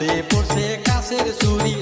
হাতে পড়ছে কাছের চুরি